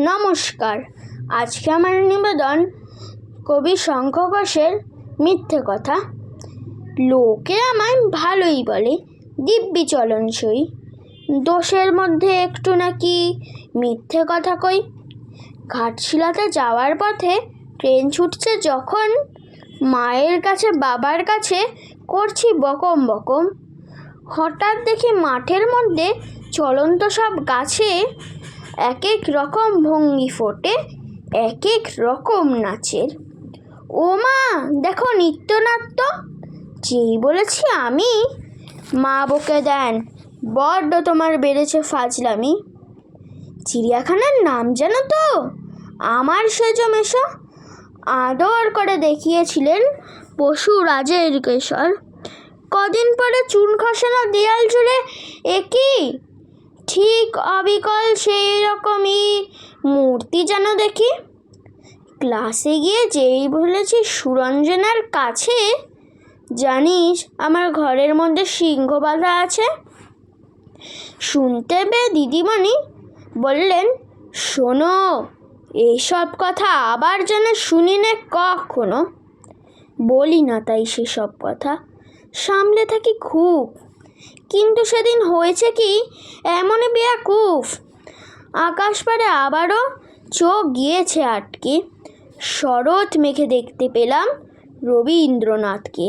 নমস্কার। আজকে আমার নিবেদন কবি শঙ্খ ঘোষের মিথ্যে কথা। লোকে আমায় ভালোই বলে, দিব্যি চলনসই। দোষের মধ্যে একটু নাকি মিথ্যে কথা কই? ঘাটশিলাতে যাওয়ার পথে ট্রেন ছুটছে যখন মায়ের কাছে, বাবার কাছে করছি বকম বকম। হঠাৎ দেখি মাঠের মধ্যে চলন্ত সব গাছে এক এক রকম ভঙ্গি ফোটে এক এক রকম নাচের। ও মা, দেখো নৃত্যনাট্য? যেই বলেছি আমি। মা বকে দেন, বড্ড তোমার বেড়েছে ফাজলামি। চিড়িয়াখানার নাম জানো তো? আমার সেজো মেশো আদর করে দেখিয়েছিলেন পশু রাজের কেশর। কদিন পরে চুন খসানো দেয়াল জুড়ে? একই ঠিক অবিকল সেই রকমই মূর্তি যেন দেখি। ক্লাসে গিয়ে যেই বলেছি সুরঞ্জনার কাছে, জানিস আমার ঘরের মধ্যে সিংহ বাঁধা আছে। শুনতে পেয়ে দিদিমণি বললেন, শোনো এইসব কথা আবার যেন শুনি নে কখনো? বলি না তাই সেসব কথা। সামলে থাকি খুব। কিন্তু সেদিন হয়েছে কি? এমনই বেয়াকুফ। আকাশ পাড়ে আবারও চোখ গিয়েছে আটকে। শরৎ মেখে দেখতে পেলাম রবীন্দ্রনাথকে।